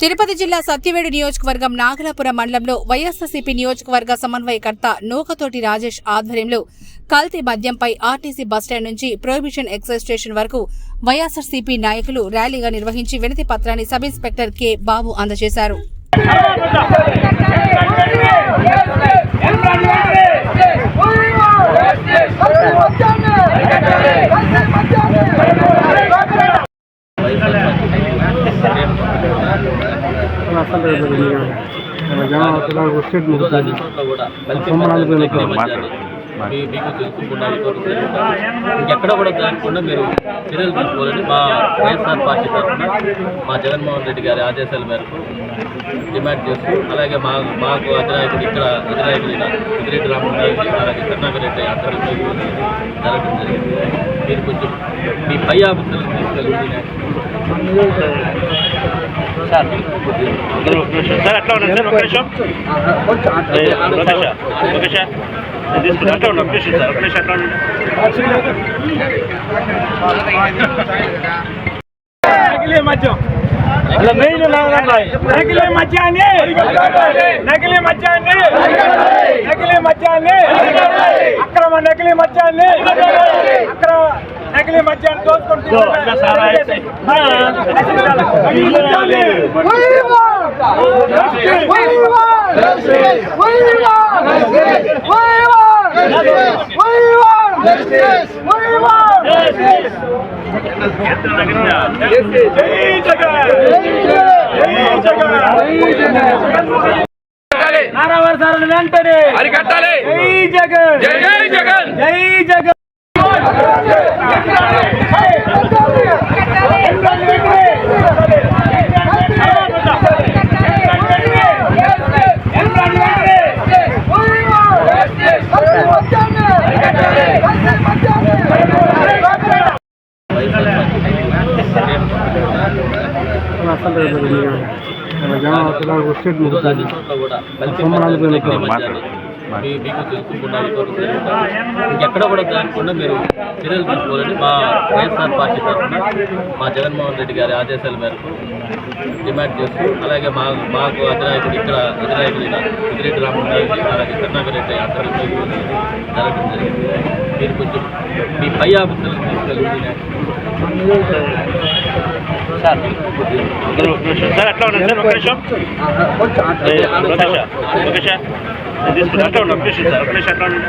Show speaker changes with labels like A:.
A: తిరుపతి జిల్లా సత్యవేడు నియోజకవర్గం నాగలాపురం మండలంలో వైఎస్ఆర్సీపీ నియోజకవర్గ సమన్వయకర్త నూకతోటి రాజేష్ ఆధ్వర్యంలో కల్తీ మద్యంపై ఆర్టీసీ బస్టాండ్ నుంచి ప్రొహిబిషన్ ఎక్సైజ్ స్టేషన్ వరకు వైఎస్ఆర్సీపీ నాయకులు ర్యాలీగా నిర్వహించి వినతి పత్రాన్ని సబ్ ఇన్స్పెక్టర్ కె బాబు అందజేశారు.
B: మీకు తెలుసుకుండా ఎక్కడ కూడా దానికుండా మీరు చర్యలు తీసుకోవాలని మా వైఎస్ఆర్ పార్టీ తరఫున మా జగన్మోహన్ రెడ్డి గారి ఆదేశాల మేరకు డిమాండ్ చేస్తూ అలాగే మా మాకు అధినాయకుడు ఇక్కడ అధినాయకుడైన పెద్దిరెడ్డి రామరెడ్డి అలాగే కరుణాకర్ రెడ్డి ఆధ్వర్యంలో జరగడం జరిగింది మీరు కొంచెం మీ పై ఆఫీసులకు తీసుకెళ్ళి
C: సార్ సార్ అట్లా ఉండండి సార్ ఒక నిమిషం ఏ, ఒక నిమిషం ఒక నిమిషం నేను తీసుకుంటా అట్లా ఉండండి ఒక నిమిషం సార్ ఒక నిమిషం అట్లా ఉండండి
D: నకిలీ మద్యం నకిలీ మద్యాన్ని నకిలీ మద్యాన్ని నకిలీ మద్యాన్ని అక్రమ నకిలీ మద్యాన్ని అక్రమ నకిలీ మద్యాన్ని దోచుకుంటూ
C: అట్లా సారా అయితే.
D: నారావారి సార్ వెంటనే
E: అరికట్టాలి
D: జై జగన్.
E: జై జై జగన్.
D: జై జగన్.
B: మీకు ఎక్కడ కూడా దానికుండా మీరు చర్యలు తీసుకోవాలని మా వైఎస్ఆర్ పార్టీ తరఫున మా జగన్మోహన్ రెడ్డి గారి ఆదేశాల మేరకు డిమాండ్ చేస్తూ అలాగే మా మాకు అధినాయకుడు ఇక్కడ అధినాయకుడైన పెద్దిరెడ్డి రామరెడ్డి అలాగే కరుణాకర్ రెడ్డి ఆధ్వర్యంలో జరగడం జరిగింది. మీరు కొంచెం మీ పై ఆఫీసులకు తీసుకెళ్ళి
C: ثلاث لون نزل وكرشه وكشه وكشه نديس في الأكل ولا بليش بليش أكل